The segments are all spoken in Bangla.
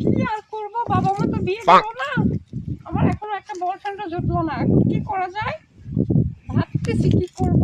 কি আর করব? বাবা মা তো বিয়ে দিল না। আমার এখনও একটা বয়ফ্রেন্ডও জুটলো না। এখন কি করা যায়? ভাবতেছি কি করব।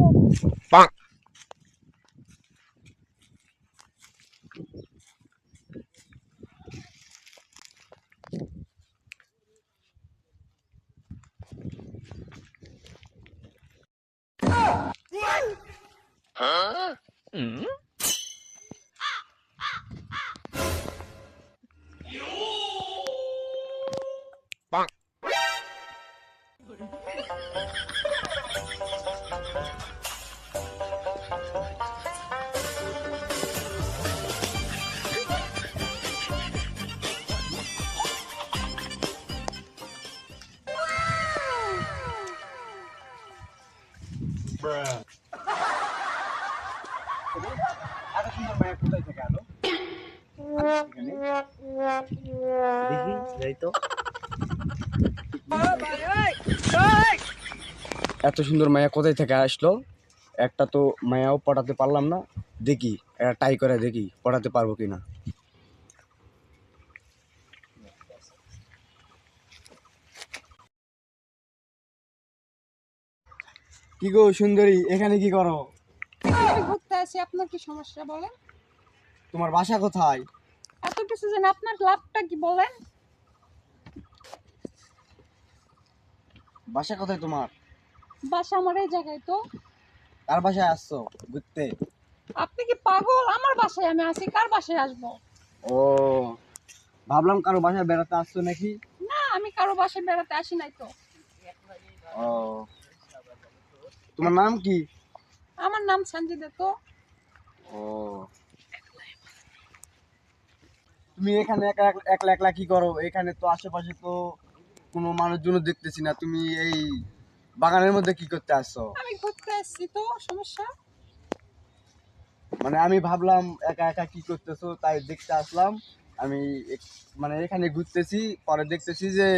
এত সুন্দর মায়া কোথায় থেকে আসলো? একটা তো মায়াও পটাতে পারলাম না। দেখি, একটা ট্রাই করে দেখি পটাতে পারব কিনা। কি গো সুন্দরী এখানে কি করো? ঘুরতে আসি আপনার কি সমস্যা বলেন? তোমার বাসা কোথায়? এত কিছু জানি আপনার লাভটা কি বলেন? বাসা কোথায় তোমার? বাসা আমার এই জায়গায় তো। কার বাসায় আসছো ঘুরতে? আপনি কি পাগল? আমার বাসায় আমি আসি কার বাসায় আসব? ও ভাবলাম কারও বাসায় বেড়াতে আসছো নাকি? না আমি কারও বাসায় বেড়াতে আসি নাই তো। ও। তোমার নাম কি? আমার নাম সঞ্জিদা তো। ও। তুমি এখানে একা এক- একলা একলা কি করো? এখানে তো আশেপাশে তো কোনো মানুষজন দেখতেছি না। তুমি এই বাগানের মধ্যে কি করতে আসছো? আমি ঘুরতে আসছি তো সমস্যা? মানে আমি ভাবলাম একা একা কি করতেছো তাই দেখতে আসলাম। আমি এক- মানে এখানে ঘুরতেছি পরে দেখতেছি যে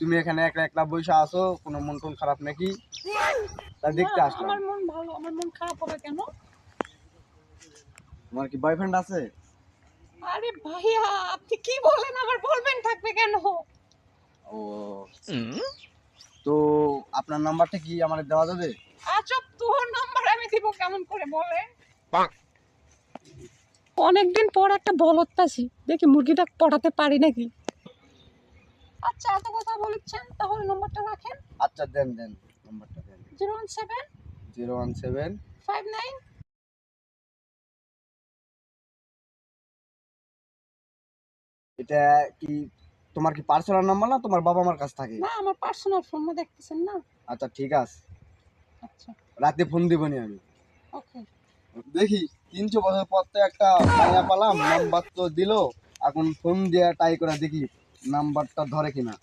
তুমি এখানে একলা একলা বসে আছো কোনো মন টন খারাপ নাকি? তাই দেখতে আসলাম। আমার মন ভালো আমার মন খারাপ হবে কেন? তোমার কি বয়ফ্রেন্ড আছে? আরে ভাইয়া আপনি কি বলেন? আমার বলবেন থাকবে কেন? ও। তো আপনার নাম্বারটা কি আমার দেওয়া যাবে? আজব তোর নাম্বার আমি দিব কেমন করে বলে অনেকদিন পর একটা বলদ পাইছি। দেখি মুরগিটা পটাতে পারি নাকি? আচ্ছা এত কথা বলছেন তাহলে নম্বরটা রাখেন। আচ্ছা দেন দেন নাম্বারটা দেন। Zero one seven zero one seven five nine এটা কি তোমার কি পার্সোনাল নাম্বার না তোমার বাবা মার কাছ থাকে? না আমার পার্সোনাল ফোন না দেখতেছেন না। আচ্ছা ঠিক আছে। আচ্ছা। রাতে ফোন দিবনি আমি। ওকে। দেখি তিনশো বছর পর তো একটা মায়া পালাম নাম্বার তো দিল এখন ফোন দিয়ে ট্রাই করে দেখি নাম্বারটা ধরে কিনা।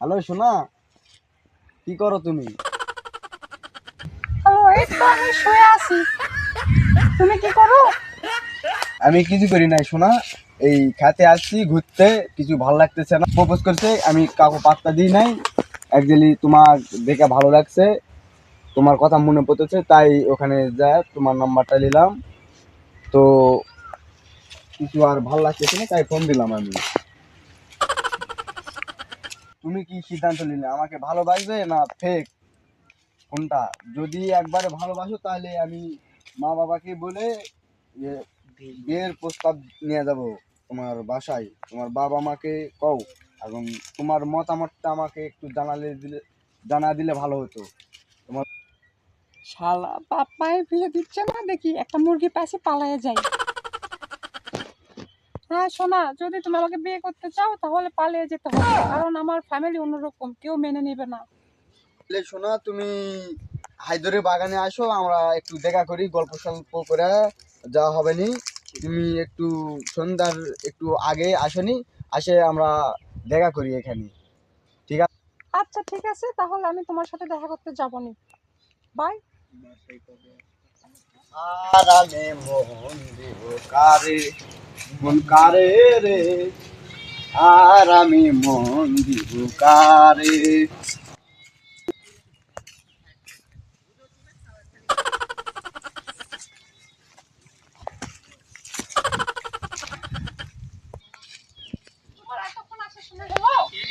হ্যালো সোনা কি করো তুমি? হ্যালো এই তো আমি শুয়ে আছি। তুমি কি করো? আমি কিছু করি নাই শোনা এই খাতে আসছি ঘুরতে কিছু ভালো লাগতেছে না। প্রপোজ করছে আমি কাউকে পাত্তা দিই নাই। একচুয়ালি তোমার দেখে ভালো লাগছে। তোমার কথা মনে পড়তেছে তাই ওখানে যায় তোমার নাম্বারটা নিলাম। তো কিছু আর ভালো লাগতেছে না তাই ফোন দিলাম আমি। তুমি কি সিদ্ধান্ত নিলে? আমাকে ভালোবাসবে না ফেক কোনটা? যদি একবারে ভালোবাসো তাহলে আমি মা বাবাকে বলে বিয়ের প্রস্তাব নিয়ে যাব তোমার বাসায়। তোমার বাবা মাকে কও। এবং তোমার মতামতটা আমাকে একটু জানালে দিলে জানা দিলে ভালো হতো। তোমার শালা বাপ্পায় বিয়ে দিচ্ছে না দেখি? একটা মুরগি পাশে পালায়ে যাই হ্যাঁ শোনা যদি তুমি আমাকে বিয়ে করতে চাও তাহলে পালিয়ে যেতে হবে। কারণ আমার ফ্যামিলি অন্যরকম কেউ মেনে নেবে না। তাহলে শোনা তুমি হায়দরে বাগানে আসো আমরা একটু দেখা করি গল্প সল্প করে যাওয়া হবে নি। তুমি একটু সন্ধ্যার একটু আগে আসনি আসে আমরা দেখা করি এখানে। ঠিক আছে আচ্ছা ঠিক আছে তাহলে আমি তোমার সাথে দেখা করতে যাব নি বাই আরামে আমি মোহন দিহকারে মন কারে রে। আরামে মোহন দিহকারে দিব কারে।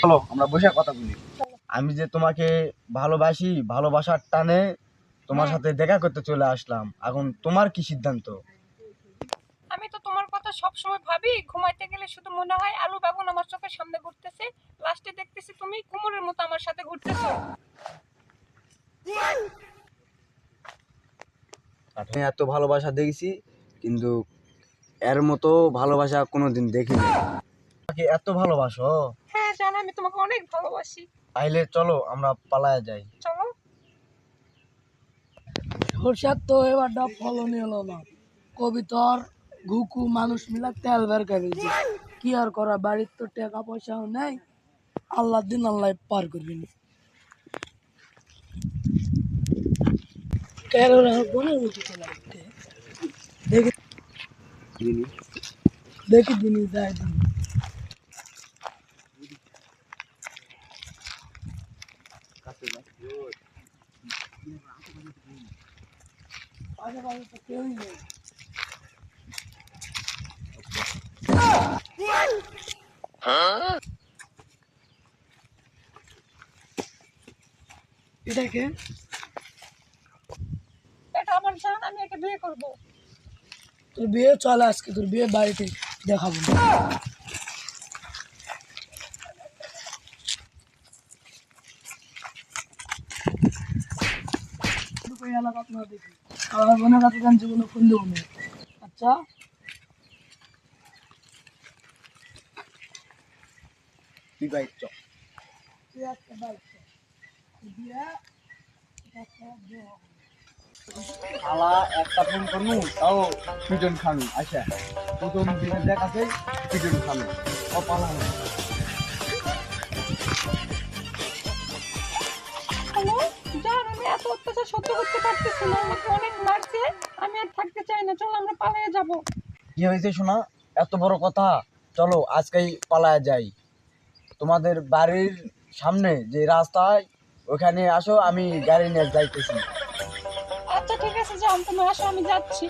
চলো আমরা বসে কথা বলি। আমি যে তোমাকে ভালোবাসি ভালোবাসার টানে তোমার হ্যাঁ। সাথে দেখা করতে চলে আসলাম। এখন তোমার কি সিদ্ধান্ত? আমি তো তোমার কথা সব সময় ভাবি ঘুমাইতে গেলে শুধু মনে হয় আলু বেগুন আমার চোখের সামনে ঘুরতেছে। লাস্টে দেখতেছি তুমি কুমোরের মতো আমার সাথে ঘুরতেছো। আমি এত ভালোবাসা দেখেছি কিন্তু এর মতো ভালোবাসা কোনোদিন দেখিনি। তোমাকে এত ভালোবাসো? হ্যাঁ জানো আমি তোমাকে অনেক ভালোবাসি। তাইলে চলো আমরা পালায়া যাই। চলো। সরষার তো এবারটা ফলনই হলো না। কবিতর ঘুকু মানুষ মিলা তেল বের করে কি আর করা বাড়ির তো টাকা পয়সাও নেই। আল্লাহ দিন আল্লাহ পার করবি না। কেন বোনের মতো চলে দেখি দেখি দিনই যায় দিন আশেপাশে তো কেউই নেই এটাকে এটা আমার জান আমি একে বিয়ে করব তোর বিয়ে চলে আজকে তোর বিয়ে বাড়িতে দেখাবো না। আপনারা দেখি আমার বোনের কাছে যান জীবনে ফোন দেবো না আচ্ছা চ একটা ফোন করনু তাও পিটন খানু আচ্ছা প্রথম দিনের দেখাতে পিটন খানু ও সহ্য করতে পারতেছি না আমাকে অনেক মারছে আমি আর থাকতে চাই না চলো আমরা পালিয়ে যাব। কি হয়েছে শোনা এত বড় কথা? চলো আজকেই পালায়া যাই। তোমাদের বাড়ির সামনে যে রাস্তায় ওখানে আসো আমি গাড়ি নিয়ে যাইতেছি। আচ্ছা ঠিক আছে যাও তুমি আসো আমি যাচ্ছি।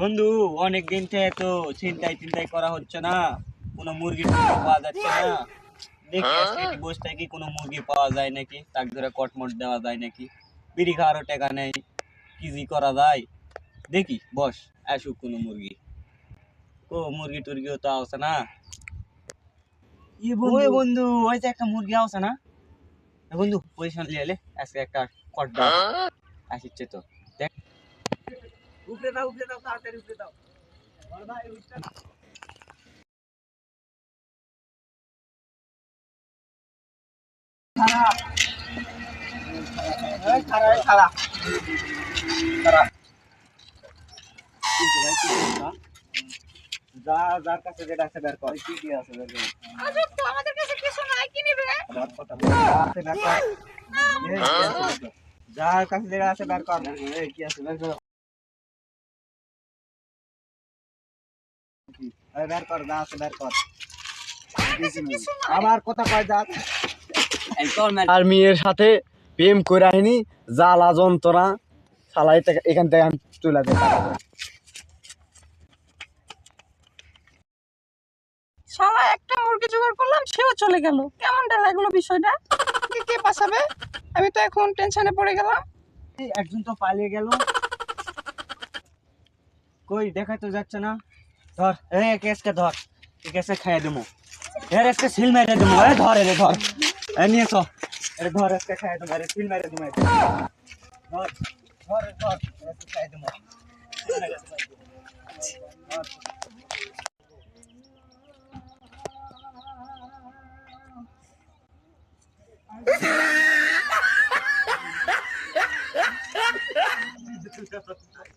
বন্ধু অনেক দিন থেকে তো চিন্তাই চিন্তাই করা হচ্ছে না। কোনো মুরগি টুরগি পাওয়া যাচ্ছে না। দেখি আজকে একটু বসে থাকি কোনো মুরগি পাওয়া যায় নাকি? তাক ধরে কটমট দেওয়া যায় নাকি? বিড়ি খাওয়ারও টাকা নেই। কি জি করা যায়? দেখি বস আসুক কোনো মুরগি। ও মুরগি টুরগিও তো আসে না। ওই বন্ধু ওই যে একটা মুরগি আসে না? বন্ধু পজিশন লিয়ে আজকে একটা কট দাও। আসিচ্ছে তো। উপরে দাও উপরে দাও তাড়াতাড়ি উপরে দাও। যা যার কাছে যেটা আছে বের কর। কি কি আছে বের কর। তো আমাদের কাছে কিছু নাই কি নিবে? রাত কথা আছে বের কর। এই, কি আছে বের কর। যার কাছে যেটা আছে বের কর কি আছে বের কর। বের কর যা বের কর। আবার কথা কয় যা। আর মেয়ের সাথে প্রেম করে আহিনি জ্বালা যন্ত্রণা থেকে- এখান থেকে আমি চলে যাই। শালা একটা মুরগি জোগাড় করলাম সেও চলে গেল। কেমনটা লাগল বিষয়টা? কে কে পাসাবে আমি তো এখন টেনশনে পড়ে গেলাম। এই, একজন তো পালিয়ে গেল। কই দেখাই তো যাচ্ছে না? ধর এই কেসকে ধর এই কেসে খাইয়ে দেবো এর এসকে সিল মেরে দেবো এ ধর এরে ধর এ নিয়ে সো এরে ধর এসকে খাইয়ে দেবো এরে সিল মেরে দেবো ধর ধর ধর এসকে খাইয়ে দেবো Yeah.